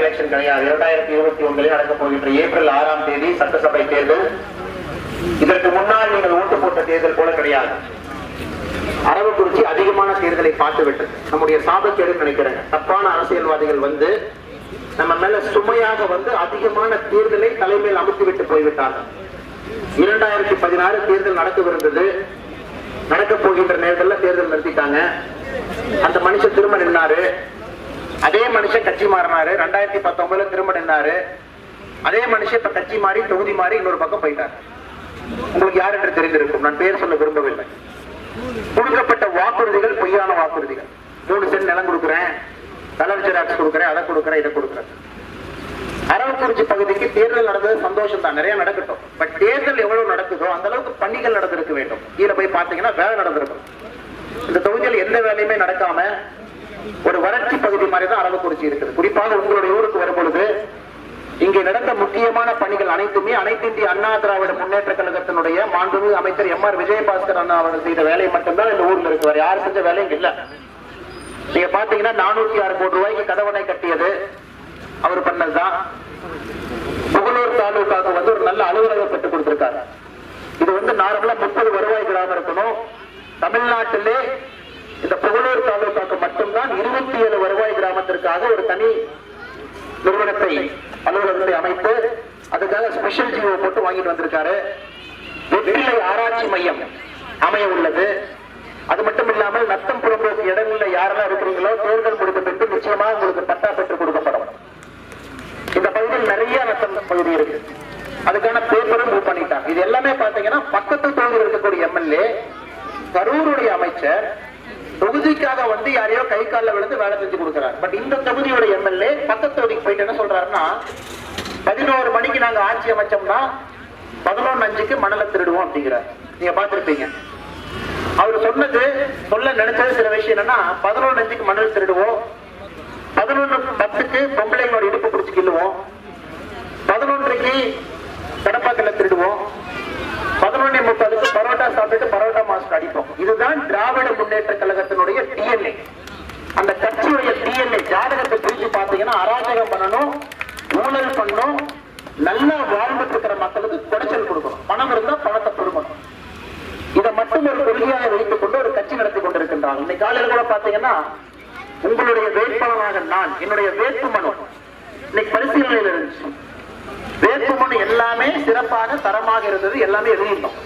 Election கிடையாது இரண்டாயிரத்தி இருபத்தி ஒன்பதில் நடக்க போகின்ற ஏப்ரல் ஆறாம் தேதி சட்டசபை தேர்தல். இதற்கு முன்னால் நீங்கள் ஓட்டு போட்ட தேர்தல் போல கிடையாது. அரவக்குறிச்சி அதிகமான தேர்தலை பார்த்து விட்டது நம்முடைய சாபக்கேடு நினைக்கிறேன். தப்பான அரசியல்வாதிகள் வந்து நம்ம மேல சுமையாக வந்து அதிகமான தேர்தலை தலைமையில் அமுத்தி விட்டு போய்விட்டார்கள். இரண்டாயிரத்தி பதினாறு தேர்தல் நடக்கவிருந்தது. நடக்க போகின்ற நேரத்தில் தேர்தல் நிறுத்திட்டாங்க. அந்த மனுஷன் திரும்ப நின்னாரு. அதே மனுஷன் கட்சி மாறினாரு. ரெண்டாயிரத்தி பத்தொன்பதுல திரும்ப நின்னாரு. அதே மனுஷன் இப்ப கட்சி மாறி தொகுதி மாறி இன்னொரு பக்கம் போயிட்டாரு. உங்களுக்கு யார் என்று தெரிந்திருக்கும். நான் பேர் சொல்ல விரும்பவில்லை. கொடுக்கப்பட்ட வாக்குறுதிகள் பொய்யான வாக்குறுதிகள். மூணு சென்ட் நிலம் கொடுக்குறேன். கலர் ஜெராக்ஸ் கொடுக்குறேன் அதை கொடுக்குறேன் இதை கொடுக்குறேன். அரவக்குறிச்சி பகுதிக்கு தேர்தல் நடந்தது சந்தோஷம் தான் நிறைய நடக்கட்டும். பட் தேர்தல் எவ்வளவு நடக்குதோ அந்த அளவுக்கு பணிகள் நடந்திருக்க வேண்டும். கீழே போய் பாத்தீங்கன்னா வேலை நடந்திருக்கும். இந்த தொகுதியில் எந்த வேலையுமே நடக்காம ஒரு வர மாதிரி தான் அரவக்குறிச்சி இருக்குது. குறிப்பாக உங்களுடைய ஊருக்கு வரும்பொழுது இங்கே நடந்த முக்கியமான பணிகள் அனைத்துமே அனைத்து இந்திய அண்ணா திராவிட முன்னேற்ற கழகத்தினுடைய மாண்புமிகு அமைச்சர் எம் ஆர் விஜயபாஸ்கர் அண்ணா அவர்கள் செய்த வேலையை மட்டும்தான் இந்த ஊர்ல இருக்கு. வேற யார் செஞ்ச வேலையும் இல்ல. நீங்க பாத்தீங்கன்னா நானூத்தி ஆறு கோடி ரூபாய்க்கு கதவணை கட்டியது அவர் பண்ணதுதான். புகழூர் தாலுகாவுக்கு வந்து ஒரு நல்ல அலுவலகம் பெற்றுக் கொடுத்திருக்காரு. இது வந்து நார்மலா முப்பது வருவாய் கிராமம் இருக்கணும். தமிழ்நாட்டிலே இந்த புகழூர் தாலுகாவுக்கு மட்டும்தான் இருபத்தி ஏழு வருவாய் கிராமத்திற்காக ஒரு தனி நிறுவனத்தை அலுவலகத்தை அமைத்து அதுக்காக ஸ்பெஷல் ஜிஓ போட்டு வாங்கிட்டு வந்திருக்காரு. வெற்றிலை ஆராய்ச்சி மையம் அமைய உள்ளது. அது மட்டும் இல்லாமல் நத்தம் புறம்போக்கு இடங்களில் யாரெல்லாம் இருக்கிறீங்களோ தேர்தல் முடிந்த பின்பு நிச்சயமா உங்களுக்கு பட்டா பெற்று கொடுக்கப்படும். இந்த பகுதியில் நிறைய நத்தம் பகுதி இருக்கு. அதுக்கான பேப்பரும் மூவ் பண்ணிட்டாங்க. இது எல்லாமே பாத்தீங்கன்னா பக்கத்து தொகுதியில் இருக்கக்கூடிய எம்எல்ஏ கரூருடைய அமைச்சர் தொகுதிக்காக வந்து யாரையோ கை காலில் விழுந்து வேலை செஞ்சு கொடுக்குறாரு. பட் இந்த தொகுதியோட எம்எல்ஏ பக்கத்து தொகுதிக்கு போயிட்டு என்ன சொல்றாருன்னா பதினோரு மணிக்கு நாங்க ஆட்சி அமைச்சோம்னா பதினொன்னு அஞ்சுக்கு மணலை திருடுவோம் அப்படிங்கிறார். நீங்க பார்த்திருப்பீங்க. அவர் சொன்னது சொல்ல நினைச்சது சில விஷயம் என்னன்னா பதினொன்று அஞ்சுக்கு மணல் திருடுவோம். பதினொன்று பத்துக்கு பொம்பளைங்களோட இடுப்பு பிடிச்சி கிள்ளுவோம். பதினொன்றைக்கு கடப்பாக்கல்ல திருடுவோம் பதினொன்னே பரோட்டா சாப்பிட்டு பரோட்டா மாஸ்க் அடிப்போம். இதுதான் திராவிட முன்னேற்ற கழகத்தினுடைய டிஎன்ஏ அந்த கட்சியுடைய டிஎன்ஏ ஜாதகத்தை பிரிச்சு பார்த்தீங்கன்னா அராஜகம் பண்ணணும் ஊழல் பண்ணணும் நல்லா வாழ்ந்துட்டு இருக்கிற மக்களுக்கு குடைச்சல் கொடுக்கணும். பணம் இருந்தா பணத்தை கொடுக்கணும். இதை மட்டும் ஒரு கொள்கையாக வைத்துக் கொண்டு ஒரு கட்சி நடத்தி கொண்டிருக்கின்றாங்க இன்னைக்கு காலையில் கூட பாத்தீங்கன்னா உங்களுடைய வேட்பாளராக நான் என்னுடைய வேட்புமனு இன்னைக்கு பரிசீலனையில் இருந்துச்சு. வேட்புமனு எல்லாமே சிறப்பாக தரமாக இருந்தது எல்லாமே எழுதிட்டோம்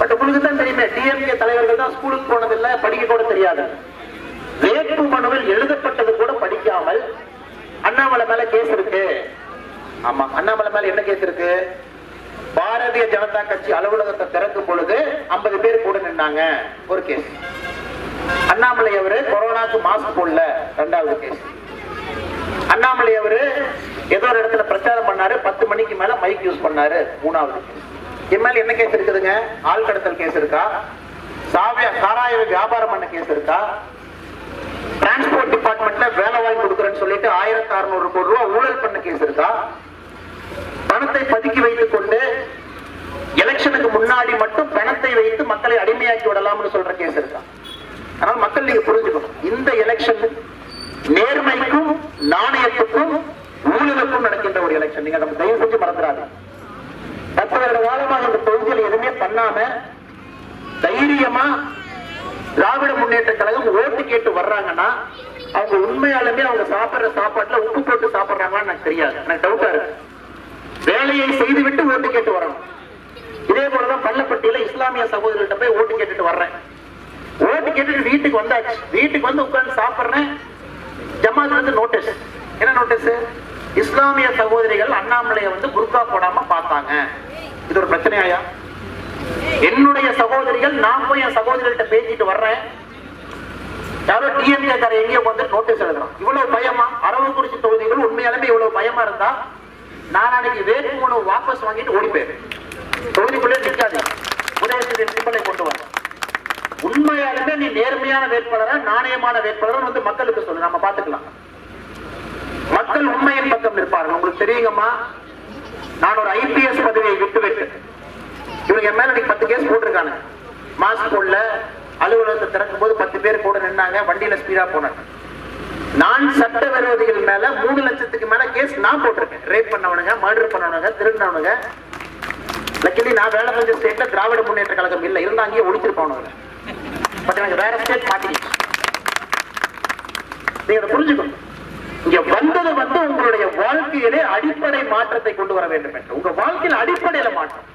பட் உங்களுக்கு தான் தெரியுமே டிஎம்கே தலைவர்கள் தான் ஸ்கூலுக்கு போனதில்லை படிக்க கூட தெரியாது. வேட்புமனுவில் எழுதப்பட்டது கூட படிக்காமல் அண்ணாமலை மேல கேஸ் இருக்கு. ஆமா அண்ணாமலை மேல என்ன கேஸ் இருக்கு? பாரதிய ஜனதா கட்சி அலுவலகத்தை திறக்கும் பொழுது 50 பேர் கூட நின்னாங்க. ஒரு கேஸ் அண்ணாமலை அவரு கொரோனாக்கு மாஸ்க் போடல ரெண்டாவது கேஸ் அண்ணாமலை அவரு ஏதோ ஒரு இடத்துல பிரச்சாரம் பண்ணாரு பத்து மணிக்கு மேல மைக் யூஸ் பண்ணாரு மூணாவது கேஸ் என் மேல என்ன கேஸ் இருக்குதுங்க? ஆள் கடத்தல் கேஸ் இருக்கா? சாவிய சாராய வியாபாரம் பண்ண கேஸ் இருக்கா? டிரான்ஸ்போர்ட் டிபார்ட்மெண்ட்ல வேலை வாங்கி கொடுக்குறேன்னு சொல்லிட்டு ஆயிரத்தி அறுநூறு கோடி ரூபாய் ஊழல் பண்ண கேஸ் இருக்கா? பணத்தை பதுக்கி வைத்துக் கொண்டு எலெக்ஷனுக்கு முன்னாடி மட்டும் பணத்தை வைத்து மக்களை அடிமையாக்கி விடலாம்னு சொல்ற கேஸ் இருக்கா? அதனால மக்கள் நீங்க புரிஞ்சுக்கணும். இந்த எலெக்ஷன் நேர்மைக்கும் நாணயத்துக்கும் ஊழலுக்கும் நடக்கின்ற ஒரு எலெக்ஷன் நீங்க நம்ம தயவு செஞ்சு மறந்துடாதீங்க. பத்து வருட காலமாக இந்த தொகுதியில் எதுவுமே பண்ணாம தைரியமா திராவிட முன்னேற்ற கழகம் ஓட்டு கேட்டு வர்றாங்கன்னா அவங்க உண்மையாலுமே அவங்க சாப்பிடுற சாப்பாட்டுல உப்பு போட்டு சாப்பிடுறாங்களான்னு எனக்கு தெரியாது. எனக்கு டவுட்டா இருக்கு. வேலையை செய்துவிட்டு ஓட்டு கேட்டு வரணும். இதே போலதான் பள்ளப்பட்டியில இஸ்லாமிய சகோதரர்கிட்ட போய் ஓட்டு கேட்டுட்டு வர்றேன். ஓட்டு கேட்டுட்டு வீட்டுக்கு வந்தாச்சு. வீட்டுக்கு வந்து உட்கார்ந்து சாப்பிடுறேன். ஜமாத் வந்து நோட்டீஸ் என்ன நோட்டீஸ் இஸ்லாமிய சகோதரிகள் அண்ணாமலையை வந்து குர்கா போடாம பார்த்தாங்க. இது ஒரு பிரச்சனையாயா? என்னுடைய சகோதரிகள் நான் போய் என் சகோதரிகள்ட்ட பேசிட்டு வர்றேன். யாரோ டிஎம்கே கார எங்கேயோ வந்து நோட்டீஸ் எழுதுறான். இவ்வளவு பயமா? அரவக்குறிச்சி தொகுதிகள் உண்மையாலுமே இவ்வளவு பயமா இருந்தா நான் அன்னைக்கு வேட்புமனு வாபஸ் வாங்கிட்டு ஓடி போயிரு தொகுதிக்குள்ளே நிற்காது உதயசூரியன் சிம்பலை கொண்டு வர உண்மையாலுமே நீ நேர்மையான வேட்பாளரா நாணயமான வேட்பாளர் வந்து மக்களுக்கு சொல்லு. நம்ம பாத்துக்கலாம் மக்கள் உண்மையின் பக்கம் நிற்பார்கள். உங்களுக்கு தெரியுங்கம்மா? நான் ஒரு ஐபிஎஸ் பதவியை விட்டு விட்டு இவங்க என் மேல இன்னைக்கு பத்து கேஸ் போட்டிருக்காங்க. மாஸ்க் போடல அலுவலகத்தை திறக்கும் போது பத்து பேர் கூட நின்னாங்க வண்டியில ஸ்பீடா போனாங்க நான் சட்ட விரோதிகள் மேல மூணு லட்சத்துக்கு மேல கேஸ் நான் போட்டிருக்கேன். ரேப் பண்ணவனுங்க மர்டர் பண்ணவனுங்க திருடினவனுங்க. லக்கிலி நான் வேலை செஞ்ச ஸ்டேட்ல திராவிட முன்னேற்ற கழகம் இல்ல. இருந்தா அங்கேயே ஒழிச்சிருப்பானுங்க பட் எனக்கு வேற ஸ்டேட் மாட்டிக்கிச்சு. நீங்க அதை புரிஞ்சுக்கணும். இங்க வந்தது வந்து உங்களுடைய வாழ்க்கையிலே அடிப்படை மாற்றத்தை கொண்டு வர வேண்டும் என்று. உங்க வாழ்க்கையில் அடிப்படையில மாற்றம்.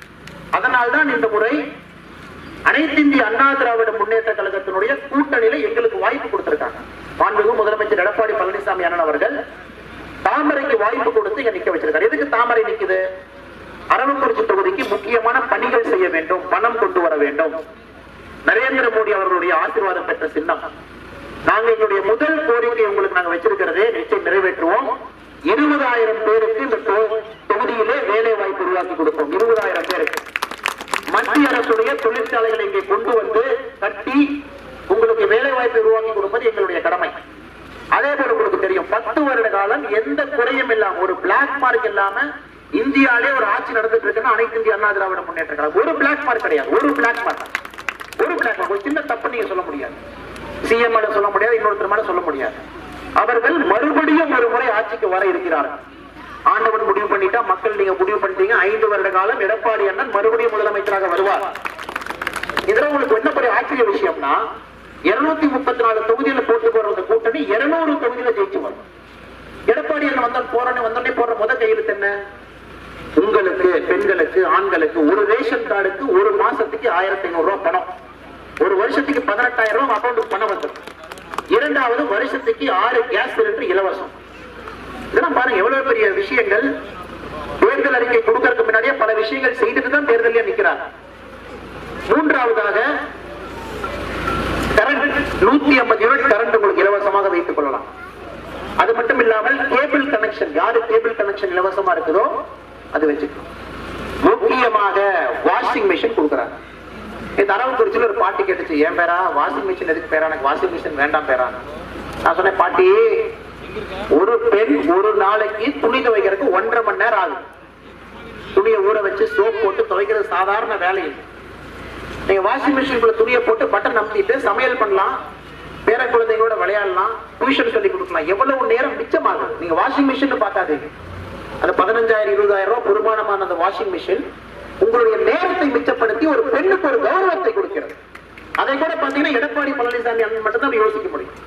அதனால்தான் இந்த முறை அனைத்து இந்திய அண்ணா திராவிட முன்னேற்ற கழகத்தினுடைய கூட்டணியில எங்களுக்கு வாய்ப்பு கொடுத்திருக்காங்க. மாண்புமிகு முதலமைச்சர் எடப்பாடி பழனிசாமி அண்ணன் அவர்கள் தாமரைக்கு வாய்ப்பு கொடுத்து இங்க நிக்க வச்சிருக்காரு. எதுக்கு தாமரை நிக்குது? அரவக்குறிச்சி தொகுதிக்கு முக்கியமான பணிகள் செய்ய வேண்டும் பணம் கொண்டு வர வேண்டும். நரேந்திர மோடி அவர்களுடைய ஆசீர்வாதம் பெற்ற சின்னம். நாங்க எங்களுடைய முதல் கோரிக்கை உங்களுக்கு நாங்க வச்சிருக்கிறது நிச்சயம் நிறைவேற்றுவோம். இருபதாயிரம் பேருக்கு இந்த தொகுதியிலே வேலை வாய்ப்பு உருவாக்கி கொடுப்போம். இருபதாயிரம் பேருக்கு. மத்திய அரசுடைய தொழிற்சாலைகளை இங்கே கொண்டு வந்து கட்டி உங்களுக்கு வேலை வாய்ப்பு உருவாக்கி கொடுப்பது எங்களுடைய கடமை. அதே போல உங்களுக்கு தெரியும் பத்து வருட காலம் எந்த குறையும் இல்லாம ஒரு பிளாக் மார்க் இல்லாம இந்தியாலே ஒரு ஆட்சி நடந்துட்டு இருக்குன்னா அனைத்து இந்திய அண்ணா திராவிட முன்னேற்ற கழகம். ஒரு பிளாக் மார்க் கிடையாது. ஒரு பிளாக் மார்க் ஒரு பிளாக் மார்க் ஒரு சின்ன தப்பு நீங்க சொல்ல முடியாது. சிஎம் சொல்ல முடியாது இன்னொருத்தர் மேல சொல்ல முடியாது. அவர்கள் மறுபடியும் ஒரு முறை ஆட்சிக்கு வர இருக்கிறார்கள். ஆண்டவன் முடிவு பண்ணிட்டா மக்கள் நீங்க முடிவு பண்ணிட்டீங்க ஐந்து வருட காலம் எடப்பாடி அண்ணன் மறுபடியும் முதலமைச்சராக வருவார். இதுல உங்களுக்கு என்ன பெரிய ஆச்சரிய விஷயம்னா இருநூத்தி முப்பத்தி நாலு தொகுதியில போட்டு போற அந்த கூட்டணி இருநூறு தொகுதியில ஜெயிச்சு வரும். எடப்பாடி அண்ணன் வந்தான் போறேன்னு வந்தோடனே போடுற முத கையெழுத்து என்ன? உங்களுக்கு பெண்களுக்கு ஆண்களுக்கு ஒரு ரேஷன் கார்டுக்கு ஒரு மாசத்துக்கு ஆயிரத்தி ஐநூறு ரூபாய் பணம். ஒரு வருஷத்துக்கு பதினெட்டாயிரம் ரூபாய் அக்கௌண்ட்டுக்கு பணம் வந்துடும் இரண்டாவது வருஷத்துக்கு ஆறு கேஸ் சிலிண்டர் இலவசம். இதெல்லாம் பாருங்க எவ்வளவு பெரிய விஷயங்கள். தேர்தல் அறிக்கை கொடுக்கறதுக்கு முன்னாடியே பல விஷயங்கள் செய்துட்டு தான் தேர்தலே நிற்கிறார் மூன்றாவதாக கரண்ட் நூத்தி ஐம்பது யூனிட் கரண்ட் உங்களுக்கு இலவசமாக வைத்துக் கொள்ளலாம். அது மட்டும் இல்லாமல் கேபிள் கனெக்ஷன் யாரு கேபிள் கனெக்ஷன் இலவசமா இருக்குதோ அது வச்சுக்கணும் முக்கியமாக வாஷிங் மிஷின் கொடுக்குறாங்க. இந்த அரவக்குறிச்சியில் ஒரு பாட்டி கேட்டுச்சு. ஏன் பேரா? வாஷிங் மிஷின் எதுக்கு பேரா? எனக்கு வாஷிங் மிஷின் வேண்டாம் பேரா. நான் சொன்னேன் பாட்டி ஒரு பெண் ஒரு நாளைக்கு துணி துவைக்கிறதுக்கு ஒன்றரை மணி நேரம் ஆகும் துணியை ஊற வச்சு சோப் போட்டு துவைக்கிறது சாதாரண வேலை நீங்க வாஷிங் மிஷினுக்குள்ள துணியை போட்டு பட்டன் நம்பிட்டு சமையல் பண்ணலாம். பேர குழந்தைங்களோட விளையாடலாம். டியூஷன் சொல்லி கொடுக்கலாம். எவ்வளவு நேரம் மிச்சமாகும்? நீங்க வாஷிங் மிஷின் பார்க்காதீங்க. அந்த பதினஞ்சாயிரம் இருபதாயிரம் ரூபாய் பெருமானமான அந்த வாஷிங் மிஷின் உங்களுடைய நேரத்தை மிச்சப்படுத்தி ஒரு பெண்ணுக்கு ஒரு கௌரவத்தை கொடுக்கிறது. அதை கூட பாத்தீங்கன்னா எடப்பாடி பழனிசாமி அண்ணன் மட்டும் தான் யோசிக்க முடியும்.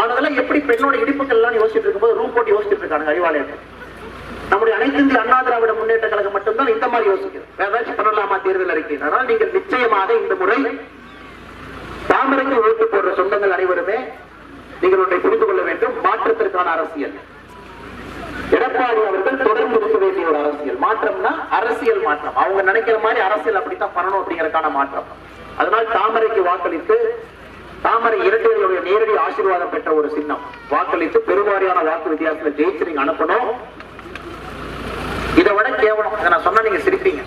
அதெல்லாம் எப்படி பெண்ணோட இடிப்புகள் எல்லாம் யோசிச்சுட்டு இருக்கும்போது ரூம் போட்டு யோசிச்சுட்டு இருக்காங்க அறிவாலயத்தை நம்முடைய அனைத்து இந்திய அண்ணா திராவிட முன்னேற்ற கழகம் மட்டும்தான் இந்த மாதிரி யோசிக்கிறது வேற ஏதாச்சும் பண்ணலாமா தேர்தல் அறிக்கை? அதனால் நீங்கள் நிச்சயமாக இந்த முறை தாமரைக்கு ஓட்டு போடுற சொந்தங்கள் அனைவருமே நீங்கள் ஒன்றை புரிந்து கொள்ள வேண்டும். மாற்றத்திற்கான அரசியல். எடப்பாடி அவர்கள் தொடர்ந்து இருக்க வேண்டிய ஒரு அரசியல். மாற்றம்னா அரசியல் மாற்றம். அவங்க நினைக்கிற மாதிரி அரசியல் அப்படித்தான் பண்ணணும் அப்படிங்கறதுக்கான மாற்றம். அதனால் தாமரைக்கு வாக்களித்து தாமரை இரட்டையர்களுடைய நேரடி ஆசீர்வாதம் பெற்ற ஒரு சின்னம். வாக்களித்து பெருவாரியான வாக்கு வித்தியாசத்துல ஜெயிச்சு நீங்க அனுப்பணும். இதை விட கேவலம். இதை நான் சொன்னா நீங்க சிரிப்பீங்க.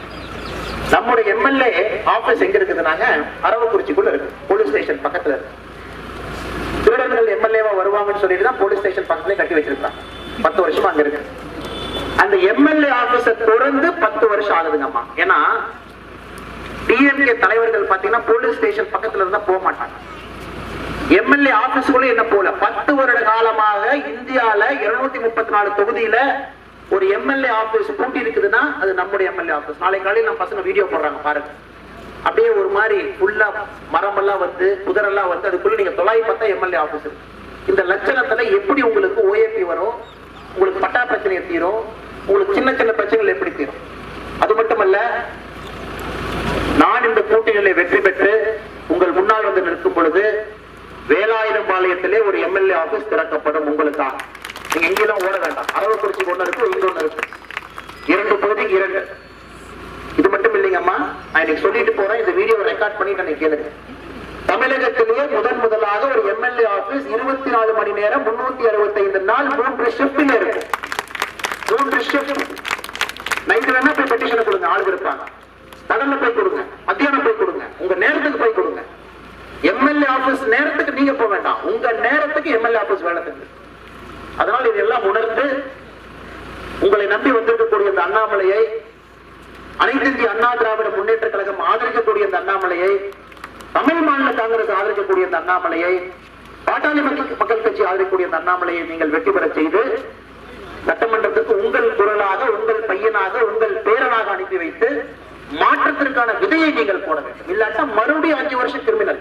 நம்முடைய எம்எல்ஏ ஆபீஸ் எங்க இருக்குதுனாங்க? அரவக்குறிச்சிக்குள்ள இருக்கு. போலீஸ் ஸ்டேஷன் பக்கத்துல இருக்கு. திருடர்கள் எம்எல்ஏவா வருவாங்கன்னு சொல்லிட்டு தான் போலீஸ் ஸ்டேஷன் பக்கத்துல கட்டி வச்சிருக்காங்க. பத்து வருஷமா அங்க இருக்கு. அந்த எம்எல்ஏ ஆபீஸ தொடர்ந்து பத்து வருஷம் ஆகுதுங்கம்மா. ஏன்னா டிஎம்கே தலைவர்கள் பாத்தீங்கன்னா போலீஸ் ஸ்டேஷன் பக்கத்துல இருந்தா போக மாட்டாங்க. எம்எல்ஏ ஆபீஸ்க்குள்ள என்ன போல பத்து வருட காலமாக இந்தியால இருநூத்தி முப்பத்தி நாலு தொகுதியில ஒரு எம்எல்ஏ ஆபீஸ் பூட்டி இருக்குதுன்னா அது நம்முடைய எம்எல்ஏ ஆபீஸ் நாளை காலையில் நம்ம பசங்க வீடியோ போடுறாங்க பாருங்க. அப்படியே ஒரு மாதிரி ஃபுல்லா மரமெல்லாம் வந்து புதரெல்லாம் வந்து அதுக்குள்ள நீங்க தொள்ளாயிரத்தி பார்த்தா எம்எல்ஏ ஆபீஸ் இருக்கு இந்த லட்சணத்துல எப்படி உங்களுக்கு ஓஏபி வரும்? பட்டா பிரச்சனை தீரும். உங்களுக்கு சின்ன சின்ன பிரச்சனைகள் எப்படி தீரும்? அது மட்டுமல்ல நான் இந்த கூட்டணியிலே வெற்றி பெற்று உங்கள் முன்னால் வந்து நிற்கும் பொழுது வேலாயுதம் பாளையத்திலே ஒரு எம்எல்ஏ ஆபீஸ் திறக்கப்படும் உங்களுக்காக. நீங்க எங்கெல்லாம் ஓட வேண்டாம். அரவக்குறிச்சி ஒண்ணு இருக்கு இங்க ஒண்ணு இருக்கு. இரண்டு பகுதிக்கு இரண்டு. இது மட்டும் இல்லைங்கம்மா நான் இன்னைக்கு சொல்லிட்டு போறேன். இந்த வீடியோ ரெக்கார்ட் பண்ணிட்டு நான் கேளுங்க. தமிழகத்திலேயே முதன் முதலாக ஒரு எம்எல்ஏ ஆபீஸ் இருபத்தி நாலு மணி நேரம் முன்னூத்தி அறுபத்தி ஐந்து நாள் மூன்று ஷிப்டில் இருக்கு மூன்று ஷிப்ட் நைட்டு வேணா போய் பெட்டிஷனை கொடுங்க ஆள் இருப்பாங்க. பகல்ல போய் கொடுங்க மத்தியானம் போய் கொடுங்க உங்க நேரத்துக்கு போய் கொடுங்க. எம்எல்ஏ ஆபீஸ் நேரத்துக்கு நீங்க போக வேண்டாம். உங்க நேரத்துக்கு எம்எல்ஏ ஆபீஸ் வேலை செஞ்சு அதனால் இதெல்லாம் உணர்ந்து உங்களை நம்பி வந்திருக்கக்கூடிய இந்த அண்ணாமலையை அனைத்து இந்திய அண்ணா திராவிட முன்னேற்ற கழகம் ஆதரிக்கக்கூடிய இந்த அண்ணாமலையை தமிழ் மாநில காங்கிரஸ் ஆதரிக்கக்கூடிய இந்த அண்ணாமலையை பாட்டாளி மக்கள் மக்கள் கட்சி ஆதரிக்கக்கூடிய அந்த அண்ணாமலையை நீங்கள் வெற்றி பெறச் செய்து சட்டமன்றத்துக்கு உங்கள் குரலாக உங்கள் பையனாக உங்கள் பேரனாக அனுப்பி வைத்து மாற்றத்திற்கான விதையை நீங்கள் போட வேண்டும். இல்லாட்டா மறுபடியும் அஞ்சு வருஷம் கிரிமினல்.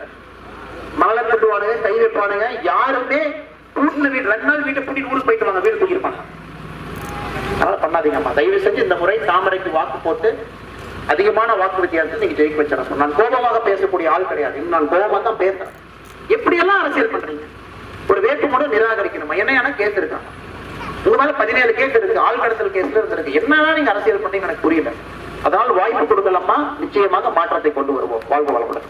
மகளை கட்டுவானுங்க கை வைப்பானுங்க யாருமே வீட்டுல வீடு ரெண்டு நாள் வீட்டை பூட்டிட்டு ஊருக்கு போயிட்டு வாங்க வீடு தூக்கிருப்பாங்க அதனால பண்ணாதீங்கம்மா. தயவு செஞ்சு இந்த முறை தாமரைக்கு வாக்கு போட்டு அதிகமான வாக்கு வித்தியாசத்தை நீங்க ஜெயிக்க வச்சிட நான் கோபமாக பேசக்கூடிய ஆள் கிடையாது. நான் கோபமா தான் பேசுறேன். எப்படியெல்லாம் அரசியல் பண்றீங்க? ஒரு வேட்புமனு நிராகரிக்கணுமா? என்ன கேஸ் இருக்காங்க உங்க மேல பதினேழு கேஸ் இருக்கு. ஆள் கடத்தல் கேஸ்ல இருந்திருக்கு. என்னதான் நீங்க அரசியல் பண்ணீங்க எனக்கு புரியல. அதனால் வாய்ப்பு கொடுக்கலாமா நிச்சயமாக மாற்றத்தை கொண்டு வருவோம். வாழ்வு வளமுடன்.